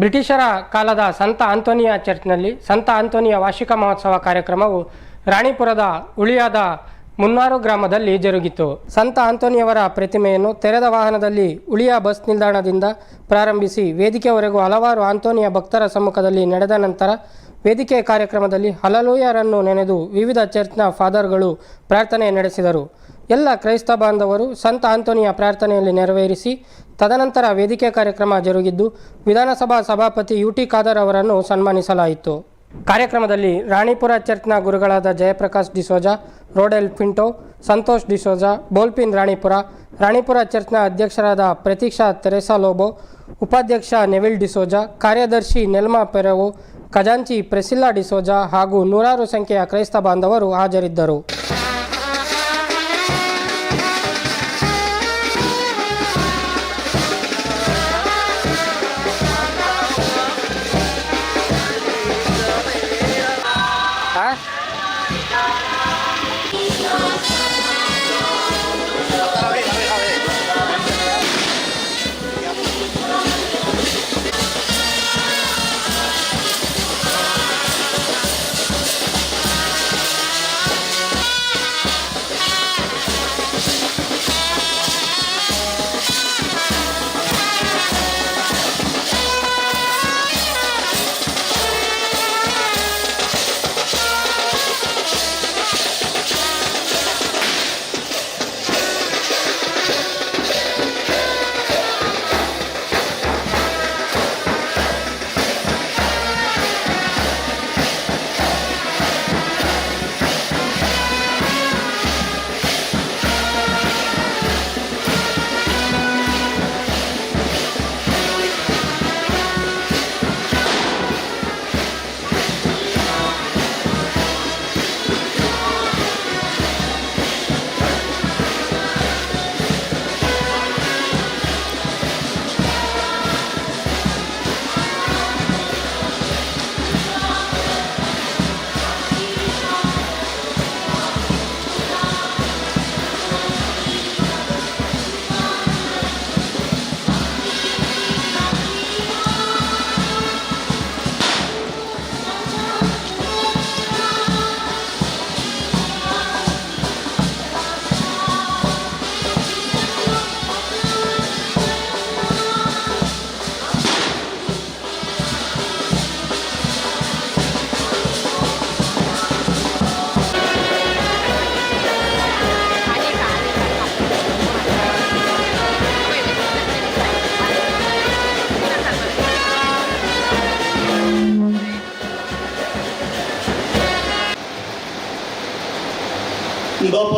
ಬ್ರಿಟಿಷರ ಕಾಲದ ಸಂತ ಆಂತೋನಿಯ ಚರ್ಚ್ನಲ್ಲಿ ಸಂತ ಆಂತೋನಿಯ ವಾರ್ಷಿಕ ಮಹೋತ್ಸವ ಕಾರ್ಯಕ್ರಮವು ರಾಣಿಪುರದ ಉಳಿಯಾದ ಮುನ್ನಾರು ಗ್ರಾಮದಲ್ಲಿ ಜರುಗಿತು. ಸಂತ ಆಂತೋನಿಯವರ ಪ್ರತಿಮೆಯನ್ನು ತೆರೆದ ವಾಹನದಲ್ಲಿ ಉಳಿಯ ಬಸ್ ನಿಲ್ದಾಣದಿಂದ ಪ್ರಾರಂಭಿಸಿ ವೇದಿಕೆವರೆಗೂ ಹಲವಾರು ಆಂತೋನಿಯ ಭಕ್ತರ ಸಮ್ಮುಖದಲ್ಲಿ ನಡೆದ ನಂತರ ವೇದಿಕೆ ಕಾರ್ಯಕ್ರಮದಲ್ಲಿ ಹಲಲೂಯರನ್ನು ನೆನೆದು ವಿವಿಧ ಚರ್ಚ್ನ ಫಾದರ್ಗಳು ಪ್ರಾರ್ಥನೆ ನಡೆಸಿದರು. ಎಲ್ಲ ಕ್ರೈಸ್ತ ಬಾಂಧವರು ಸಂತ ಆಂತೋನಿಯ ಪ್ರಾರ್ಥನೆಯಲ್ಲಿ ನೆರವೇರಿಸಿ, ತದನಂತರ ವೇದಿಕೆ ಕಾರ್ಯಕ್ರಮ ಜರುಗಿದ್ದು, ವಿಧಾನಸಭಾ ಸಭಾಪತಿ ಯು ಟಿ ಖಾದರ್ ಅವರನ್ನು ಸನ್ಮಾನಿಸಲಾಯಿತು. ಕಾರ್ಯಕ್ರಮದಲ್ಲಿ ರಾಣಿಪುರ ಚರ್ಚ್ನ ಗುರುಗಳಾದ ಜಯಪ್ರಕಾಶ್ ಡಿಸೋಜಾ, ರೋಡೆಲ್ ಪಿಂಟೋ, ಸಂತೋಷ್ ಡಿಸೋಜಾ, ಬೋಲ್ಪಿನ್ ರಾಣಿಪುರ ರಾಣಿಪುರ ಚರ್ಚ್ನ ಅಧ್ಯಕ್ಷರಾದ ಪ್ರತೀಕ್ಷಾ ತೆರೆಸಾ ಲೋಬೋ, ಉಪಾಧ್ಯಕ್ಷ ನೆವಿಲ್ ಡಿಸೋಜಾ, ಕಾರ್ಯದರ್ಶಿ ನೆಲ್ಮಾ ಪೆರವೊ, ಖಜಾಂಚಿ ಪ್ರೆಸಿಲ್ಲಾ ಡಿಸೋಜಾ ಹಾಗೂ ನೂರಾರು ಸಂಖ್ಯೆಯ ಕ್ರೈಸ್ತ ಬಾಂಧವರು ಹಾಜರಿದ್ದರು.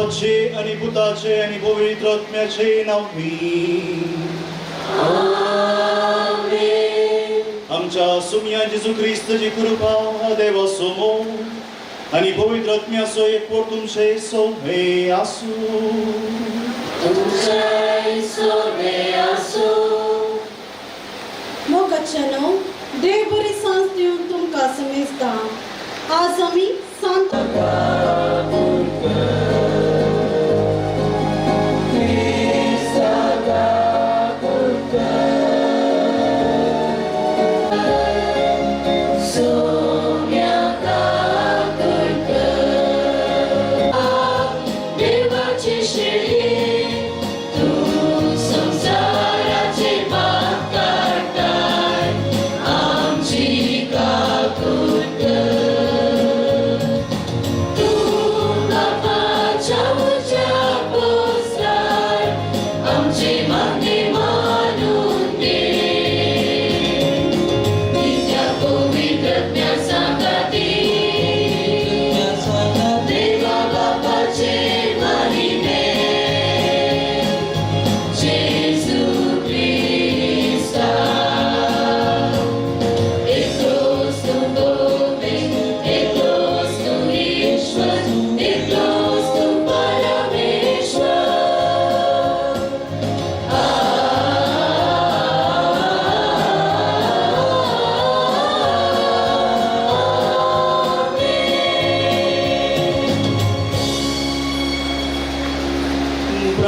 बापाचे आणि पुताचे आणि पवित्र आत्म्याचे नावी आमच्या सुमिया जेजू ख्रिस्ताची कृपा देवा समोर आणि पवित्र आत्म्याचो एक पोट तुमचे सोमे आसू मोगच्छनो देव बरी सांस दिवन तुमकां समेजता आज आमी सांत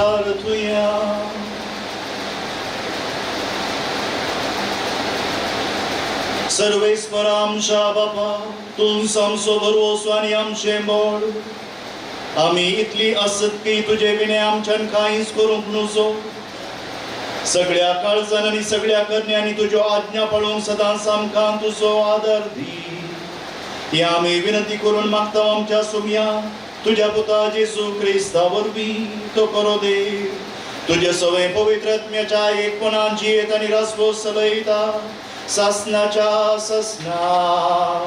дар Твоя. सर्वेश्वर आमच्या बाबा तूं सामसो बरो असो आनी आमचे मोड आमी इतली आसत की तुजे विणे आमच्यान कांयच करूंक नजो सगळ्या काळजान आनी सगळ्या करण्यांनी तुज्यो आज्ञा पाळूंक सदांच आमकां तुजो आदर दी ही आमी विनंती करून मागता आमच्या सुमया तुझ्या पुता जेसू क्रिस्ता वरवीं तो करो दे तुझे सवय पवित्रत्म्याच्या एकपणान जियेत आनी रासपो चलयता सासनाच्या ससनात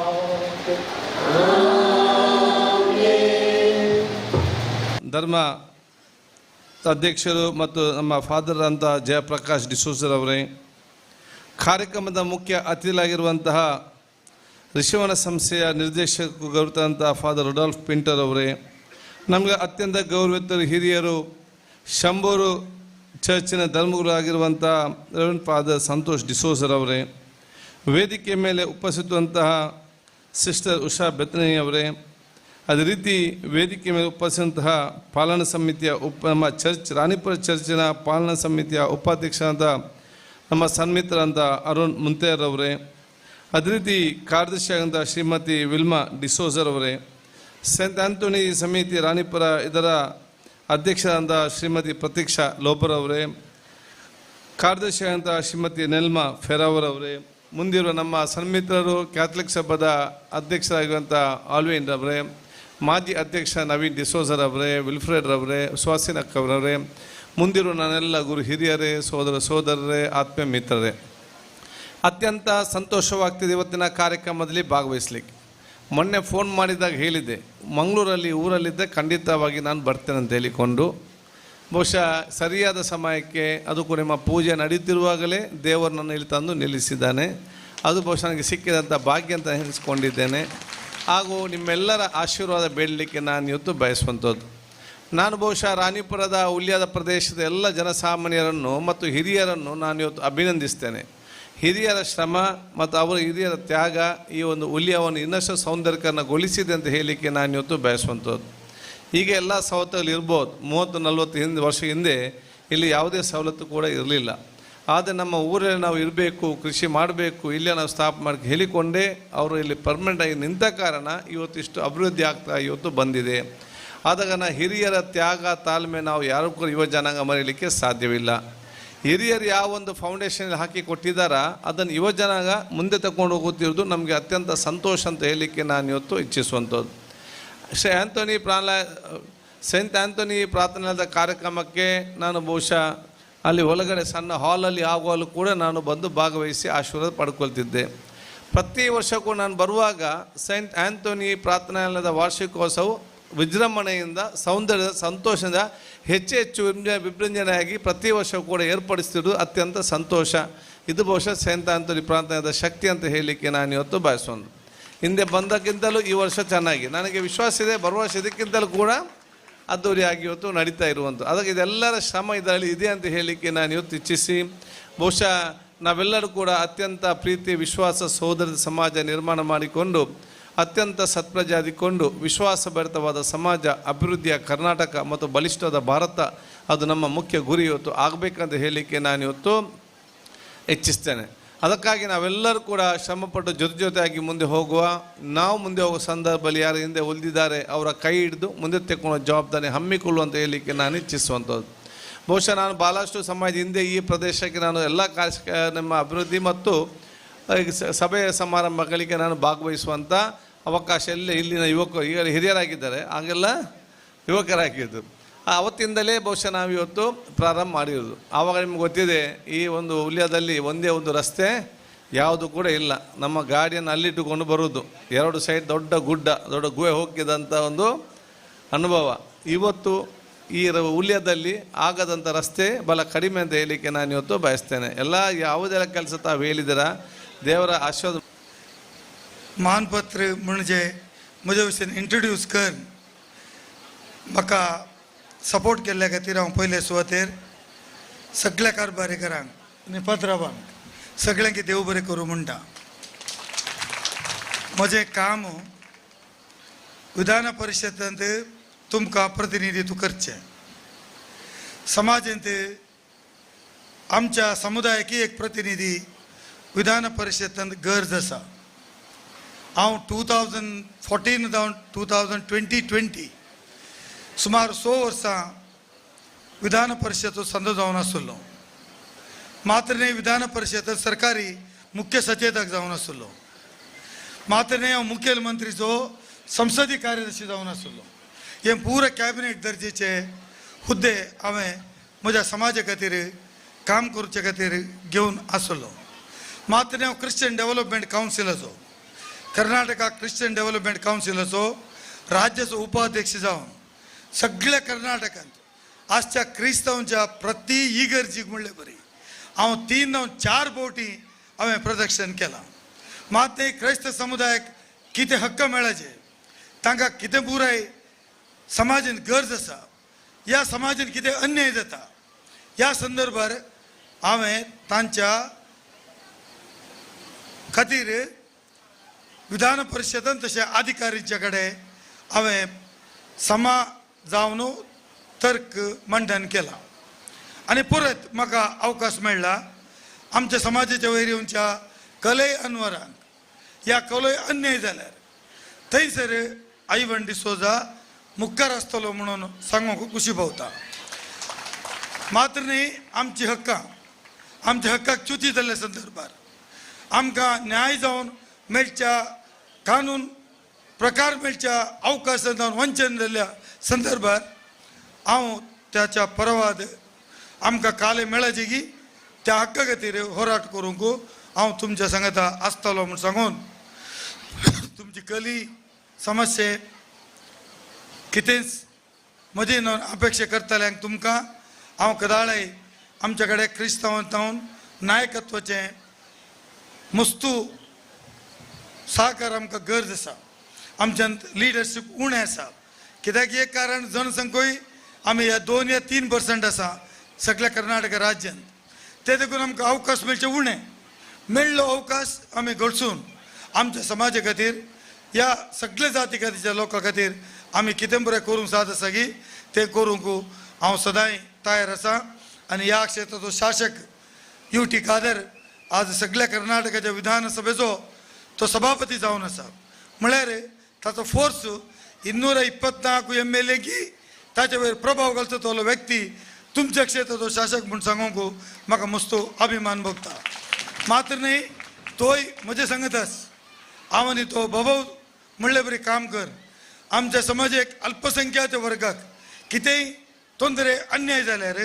ಧರ್ಮ ಅಧ್ಯಕ್ಷರು ಮತ್ತು ನಮ್ಮ ಫಾದರ್ ಅಂತ ಜಯಪ್ರಕಾಶ್ ಡಿಸೋಸರ್ ಅವರೇ ಕಾರ್ಯಕ್ರಮದ ಮುಖ್ಯ ಅತಿಥಿಗಳಾಗಿರುವಂತಹ ಋಷಿವನ ಸಂಸ್ಥೆಯ ನಿರ್ದೇಶಕ ಗೌರವಂತ ಫಾದರ್ ರುಡಾಲ್ಫ್ ಪಿಂಟರ್ ಅವರೇ, ನಮಗೆ ಅತ್ಯಂತ ಗೌರವಿತರು ಹಿರಿಯರು, ಶಂಭೂರು ಚರ್ಚಿನ ಧರ್ಮಗುರು ಆಗಿರುವಂಥ ರೆವರೆಂಡ್ ಫಾದರ್ ಸಂತೋಷ್ ಡಿಸೋಸರ್ ಅವರೇ, ವೇದಿಕೆ ಮೇಲೆ ಉಪಸ್ಥಿತವಂತಹ ಸಿಸ್ಟರ್ ಉಷಾ ಬೆತ್ತನಿ ಅವರೇ, ಅದೇ ರೀತಿ ವೇದಿಕೆ ಮೇಲೆ ಉಪಸ್ಥಿತಂತಹ ಪಾಲನಾ ಸಮಿತಿಯ ಉಪ, ನಮ್ಮ ಚರ್ಚ್, ರಾಣಿಪುರ ಚರ್ಚಿನ ಪಾಲನಾ ಸಮಿತಿಯ ಉಪಾಧ್ಯಕ್ಷರಾದ ನಮ್ಮ ಸನ್ಮಿತರಾದ ಅರುಣ್ ಮುಂತೇರ್ ಅವರೇ ಅದೇ ರೀತಿ ಕಾರ್ಯದರ್ಶಿಯಾದಂಥ ಶ್ರೀಮತಿ ವಿಲ್ಮಾ ಡಿಸೋಜರ್ ಅವರೇ, ಸೆಂಟ್ ಆಂಥೋನಿ ಸಮಿತಿ ರಾಣಿಪುರ, ಇದರ ಅಧ್ಯಕ್ಷರಾದ ಶ್ರೀಮತಿ ಪ್ರತೀಕ್ಷಾ ಲೋಬರ್ ಅವರೇ ಕಾರ್ಯದರ್ಶಿಯಾದಂಥ ಶ್ರೀಮತಿ ನೆಲ್ಮಾ ಫೆರಾವರ್ ಅವರೇ, ಮುಂದಿರುವ ನಮ್ಮ ಸನ್ಮಿತ್ರರು ಕ್ಯಾಥಲಿಕ್ ಸಭಾದ ಅಧ್ಯಕ್ಷರಾಗಿರುವಂಥ ಆಲ್ವಿನ್ ಅವರೇ, ಮಾಜಿ ಅಧ್ಯಕ್ಷ ನವೀನ್ ಡಿಸೋಜರ್ ಅವರೇ, ವಿಲ್ಫ್ರೆಡ್ ಅವರೇ ಸುಹಾಸಿನ್ ಅಕ್ಕವರವರೇ ಮುಂದಿರುವ ನನ್ನೆಲ್ಲ ಗುರು ಹಿರಿಯರೇ, ಸೋದರ ಸೋದರರೇ, ಆತ್ಮೀಯ ಮಿತ್ರರೇ. ಅತ್ಯಂತ ಸಂತೋಷವಾಗ್ತಿದೆ ಇವತ್ತಿನ ಕಾರ್ಯಕ್ರಮದಲ್ಲಿ ಭಾಗವಹಿಸ್ಲಿಕ್ಕೆ. ಮೊನ್ನೆ ಫೋನ್ ಮಾಡಿದಾಗ ಹೇಳಿದ್ದೆ, ಮಂಗಳೂರಲ್ಲಿ ಊರಲ್ಲಿದ್ದೆ ಖಂಡಿತವಾಗಿ ನಾನು ಬರ್ತೇನೆ ಅಂತ ಹೇಳಿಕೊಂಡು, ಬಹುಶಃ ಸರಿಯಾದ ಸಮಯಕ್ಕೆ ಅದು ಕೂಡ ನಿಮ್ಮ ಪೂಜೆ ನಡೀತಿರುವಾಗಲೇ ದೇವರು ನನ್ನ ಇಲ್ಲಿ ತಂದು ನಿಲ್ಲಿಸಿದ್ದಾನೆ. ಅದು ಬಹುಶಃ ನನಗೆ ಸಿಕ್ಕಿದಂಥ ಭಾಗ್ಯ ಅಂತ ಎನಿಸ್ಕೊಂಡಿದ್ದೇನೆ. ಹಾಗೂ ನಿಮ್ಮೆಲ್ಲರ ಆಶೀರ್ವಾದ ಬೇಡಲಿಕ್ಕೆ ನಾನು ಇವತ್ತು ಬಯಸುವಂಥದ್ದು. ನಾನು ಬಹುಶಃ ರಾಣಿಪುರದ ಉಲ್ಯಾದ ಪ್ರದೇಶದ ಎಲ್ಲ ಜನಸಾಮಾನ್ಯರನ್ನು ಮತ್ತು ಹಿರಿಯರನ್ನು ನಾನು ಇವತ್ತು ಅಭಿನಂದಿಸ್ತೇನೆ. ಹಿರಿಯರ ಶ್ರಮ ಮತ್ತು ಅವರ ಹಿರಿಯರ ತ್ಯಾಗ ಈ ಒಂದು ಉಲ್ಯವನ್ನು ಇನ್ನಷ್ಟು ಸೌಂದರ್ಯಕರಣಗೊಳಿಸಿದೆ ಅಂತ ಹೇಳಲಿಕ್ಕೆ ನಾನು ಇವತ್ತು ಬಯಸುವಂಥದ್ದು. ಈಗ ಎಲ್ಲ ಸವಲತ್ತುಗಳು ಇರ್ಬೋದು. ಮೂವತ್ತು, ನಲ್ವತ್ತು ಹಿಂದೆ, ವರ್ಷ ಹಿಂದೆ ಇಲ್ಲಿ ಯಾವುದೇ ಸವಲತ್ತು ಕೂಡ ಇರಲಿಲ್ಲ. ಆದರೆ ನಮ್ಮ ಊರಲ್ಲಿ ನಾವು ಇರಬೇಕು, ಕೃಷಿ ಮಾಡಬೇಕು, ಇಲ್ಲೇ ನಾವು ಸ್ಥಾಪ ಮಾಡಿ ಹೇಳಿಕೊಂಡೇ ಅವರು ಇಲ್ಲಿ ಪರ್ಮನೆಂಟಾಗಿ ನಿಂತ ಕಾರಣ ಇವತ್ತಿಷ್ಟು ಅಭಿವೃದ್ಧಿ ಆಗ್ತಾ ಇವತ್ತು ಬಂದಿದೆ. ಆದಾಗ ನಾ ಹಿರಿಯರ ತ್ಯಾಗ ತಾಳ್ಮೆ ನಾವು ಯಾರು ಕೂಡ ಯುವ ಜನಾಂಗ ಮರೀಲಿಕ್ಕೆ ಸಾಧ್ಯವಿಲ್ಲ. ಹಿರಿಯರು ಯಾವ ಒಂದು ಫೌಂಡೇಶನ್ ಹಾಕಿ ಕೊಟ್ಟಿದ್ದಾರ, ಅದನ್ನು ಯುವಜನಾಂಗ ಮುಂದೆ ತಗೊಂಡು ಹೋಗುತ್ತಿರೋದು ನಮಗೆ ಅತ್ಯಂತ ಸಂತೋಷ ಅಂತ ಹೇಳಲಿಕ್ಕೆ ನಾನು ಇವತ್ತು ಇಚ್ಛಿಸುವಂಥದ್ದು. ಶ್ರೀ ಆಂಥೋನಿ ಪ್ರಾಣ, ಸೆಂಟ್ ಆಂಥೋನಿ ಪ್ರಾರ್ಥನಾದ ಕಾರ್ಯಕ್ರಮಕ್ಕೆ ನಾನು ಬಹುಶಃ ಅಲ್ಲಿ ಒಳಗಡೆ ಸಣ್ಣ ಹಾಲಲ್ಲಿ ಆಗುವಲ್ಲೂ ಕೂಡ ನಾನು ಬಂದು ಭಾಗವಹಿಸಿ ಆಶೀರ್ವಾದ ಪಡ್ಕೊಳ್ತಿದ್ದೆ. ಪ್ರತಿ ವರ್ಷಕ್ಕೂ ನಾನು ಬರುವಾಗ ಸೈಂಟ್ ಆಂಥೋನಿ ಪ್ರಾರ್ಥನಾಲಯದ ವಾರ್ಷಿಕೋತ್ಸವ ವಿಜೃಂಭಣೆಯಿಂದ, ಸೌಂದರ್ಯ, ಸಂತೋಷದ, ಹೆಚ್ಚು ಹೆಚ್ಚು ವಿಭೃಂಜನೆಯಾಗಿ ಪ್ರತಿ ವರ್ಷ ಕೂಡ ಏರ್ಪಡಿಸ್ತಿರೋದು ಅತ್ಯಂತ ಸಂತೋಷ. ಇದು ಬಹುಶಃ ಸೈಂತಾಂತರಿ ಪ್ರಾಂತ್ಯದ ಶಕ್ತಿ ಅಂತ ಹೇಳಲಿಕ್ಕೆ ನಾನು ಇವತ್ತು ಬಯಸೋದು ಹಿಂದೆ ಬಂದಕ್ಕಿಂತಲೂ ಈ ವರ್ಷ ಚೆನ್ನಾಗಿ. ನನಗೆ ವಿಶ್ವಾಸ ಇದೆ, ಬರುವ ವರ್ಷ ಇದಕ್ಕಿಂತಲೂ ಕೂಡ ಅದ್ದೂರಿಯಾಗಿ ಇವತ್ತು ನಡೀತಾ ಇರುವಂಥ ಅದಕ್ಕೆ ಇದೆಲ್ಲರ ಶ್ರಮ ಇದರಲ್ಲಿ ಇದೆ ಅಂತ ಹೇಳಲಿಕ್ಕೆ ನಾನು ಇವತ್ತು ಇಚ್ಛಿಸಿ, ಬಹುಶಃ ನಾವೆಲ್ಲರೂ ಕೂಡ ಅತ್ಯಂತ ಪ್ರೀತಿ, ವಿಶ್ವಾಸ ಸೋದರದ ಸಮಾಜ ನಿರ್ಮಾಣ ಮಾಡಿಕೊಂಡು ಅತ್ಯಂತ ಸತ್ಪ್ರಜಾದಿಕೊಂಡು ವಿಶ್ವಾಸಭರಿತವಾದ ಸಮಾಜ, ಅಭಿವೃದ್ಧಿಯ ಕರ್ನಾಟಕ ಮತ್ತು ಬಲಿಷ್ಠವಾದ ಭಾರತ, ಅದು ನಮ್ಮ ಮುಖ್ಯ ಗುರಿ ಇವತ್ತು ಆಗಬೇಕಂತ ಹೇಳಲಿಕ್ಕೆ ನಾನು ಇವತ್ತು ಹೆಚ್ಚಿಸ್ತೇನೆ. ಅದಕ್ಕಾಗಿ ನಾವೆಲ್ಲರೂ ಕೂಡ ಶ್ರಮಪಟ್ಟು ಜೊತೆ ಜೊತೆಯಾಗಿ ಮುಂದೆ ಹೋಗುವ, ನಾವು ಮುಂದೆ ಹೋಗುವ ಸಂದರ್ಭದಲ್ಲಿ ಯಾರು ಹಿಂದೆ ಉಳಿದಿದ್ದಾರೆ, ಅವರ ಕೈ ಹಿಡಿದು ಮುಂದೆ ತೆಕ್ಕೊಳ್ಳೋ ಜವಾಬ್ದಾರಿ ಹಮ್ಮಿಕೊಳ್ಳುವಂತ ಹೇಳಲಿಕ್ಕೆ ನಾನು ಇಚ್ಛಿಸುವಂಥದ್ದು ಬಹುಶಃ ನಾನು ಭಾಳಷ್ಟು ಸಮಾಜ ಹಿಂದೆ ಈ ಪ್ರದೇಶಕ್ಕೆ ನಾನು ಎಲ್ಲ ಕಾರ್ಯ ನಮ್ಮ ಅಭಿವೃದ್ಧಿ ಮತ್ತು ಸಭೆಯ ಸಮಾರಂಭಗಳಿಗೆ ನಾನು ಭಾಗವಹಿಸುವಂಥ ಅವಕಾಶ ಎಲ್ಲ ಇಲ್ಲಿನ ಯುವಕರು ಈಗ ಹಿರಿಯರಾಗಿದ್ದಾರೆ. ಹಾಗೆಲ್ಲ ಯುವಕರಾಗಿದ್ದರು ಅವತ್ತಿಂದಲೇ ಬಹುಶಃ ನಾವು ಇವತ್ತು ಪ್ರಾರಂಭ ಮಾಡಿರೋದು. ಆವಾಗ ನಿಮ್ಗೆ ಗೊತ್ತಿದೆ, ಈ ಒಂದು ಉಲ್ಯದಲ್ಲಿ ಒಂದೇ ಒಂದು ರಸ್ತೆ, ಯಾವುದು ಕೂಡ ಇಲ್ಲ. ನಮ್ಮ ಗಾಡಿಯನ್ನು ಅಲ್ಲಿಟ್ಟುಕೊಂಡು ಬರುವುದು. ಎರಡು ಸೈಡ್ ದೊಡ್ಡ ಗುಡ್ಡ, ದೊಡ್ಡ ಗುಹೆ ಹೋಗಿದಂಥ ಒಂದು ಅನುಭವ. ಇವತ್ತು ಈ ಹುಲ್ಯದಲ್ಲಿ ಆಗದಂಥ ರಸ್ತೆ ಬಲ ಕಡಿಮೆ ಅಂತ ಹೇಳಲಿಕ್ಕೆ ನಾನು ಇವತ್ತು ಬಯಸ್ತೇನೆ. ಎಲ್ಲ ಯಾವುದೆಲ್ಲ ಕೆಲಸ ತಾವು ಹೇಳಿದ್ದೀರಾ ದೇವರ ಆಶೀರ್ವಾದ मानपत्र म्हणजे म्हजे भशेन इंट्रोड्यूस कर म्हाका सपोर्ट केल्ल्या खातीर हांव पयले सुवातेर सगळ्या कारभारीकारांक आनी पत्रावांक सगळ्यांक देव बरें करूं म्हणटा म्हजें काम विधान परिशदांत तुमकां प्रतिनिधित्व करचें समाजांत आमच्या समुदायाकी एक प्रतिनिधी विधान परिशदेंत गरज आसा हांव टू थावजंड फोर्टीन जावन टू थावजंड ट्वेंटी ट्वेंटी सुमार स वर्सां विधान परिशदेचो संदो जावन आसलो मात्र न्ही विधान परिशद सरकारी मुख्य सचेतक जावन आसलो मात्र न्ही हांव मुखेलमंत्रीचो संसदीय कार्यदर्शी जावन आसलो हे पुरो कॅबिनेट दर्जेचे हुद्दे हांवें म्हज्या समाजा खातीर काम करचे खातीर घेवन आसलो मात्र हांव क्रिश्चन डेव्हलपमेंट कावन्सिलाचो कर्नाटका क्रिश्चन डेव्हलपमेंट कावन्सिलाचो राज्याचो उपाध्यक्ष जावन सगळ्या कर्नाटकांत आजच्या क्रिस्तांवच्या प्रति इगर्जीक म्हणले बरी. हांव तीन जावं चार बोटी हांवें प्रदर्शन केलां. मात ते क्रायस्त समुदायाक कितें हक्क मेळचे तांकां कितें पुराय समाजान गरज आसा ह्या समाजान कितें अन्याय जाता ह्या संदर्भार हांवें तांच्या खातीर विधान परिशदेन तशें अधिकारीचे कडेन हांवें समा जावन तर्क मंडन केलां आनी परत म्हाका अवकाश मेळ्ळा आमच्या समाजाच्या वयर येवच्या कलय अनवरांक ह्या कलय अन्याय जाल्यार थंयसर आईवन सोजा मुखार आसतलो म्हणून सांगूंक खुशी भोवता मात्र न्ही आमची हक्कां आमच्या हक्काक च्युती जाल्ल्या संदर्भार आमकां न्याय जावन मेळच्या कानून प्रकार मेळच्या अवकाशात जावन वंचन जाल्ल्या संदर्भात हांव त्याच्या परवाद आमकां काले मेळचे की त्या हक्का खातीर होराट करूंक हांव तुमच्या सांगाता आसतलो म्हूण सांगून तुमची कली समस्ये कितेंच मदीं नोंद अपेक्षा करतल्यांक तुमकां हांव कदाळय आमच्या कडेन क्रिस्तांवांतावन नायकत्वाचें मस्तू साकार आमकां गरज आसा. आमच्यान लिडरशीप उणें आसा. कित्याक एक कारण जनसंख्योय आमी ह्या दोन या तीन पर्संट आसा सगळ्या कर्नाटका राज्यांत ते देखून आमकां अवकाश मेळचे उणें. मेळ्ळो अवकाश आमी घडसून. आमच्या समाजा खातीर ह्या सगळ्या जाती खातीच्या लोकां खातीर आमी कितें बरें करूंक साद आसा की तें करूंक हांव सदांय तयार आसा. आनी ह्या क्षेत्राचो शासक यू टी कादर आज सगळ्या कर्नाटकाच्या विधानसभेचो तो सभापती जावन आसा म्हळ्यार ताचो फोर्स ಇನ್ನೂರ ಇಪ್ಪತ್ನಾಲ್ಕು ಎಮ್ ಎಲ್ ಎಗಿ ताचे वयर प्रभाव घालचो तो व्यक्ती तुमच्या क्षेत्राचो शासक म्हूण सांगूंक म्हाका मस्तो अभिमान भोगता मात्र न्ही तोय म्हजे सांगत आस हांव आनी तो भोव म्हणले बरी काम कर आमच्या समाजाक अल्पसंख्याक वर्गाक कितेंय तोंदरे अन्याय जाल्यार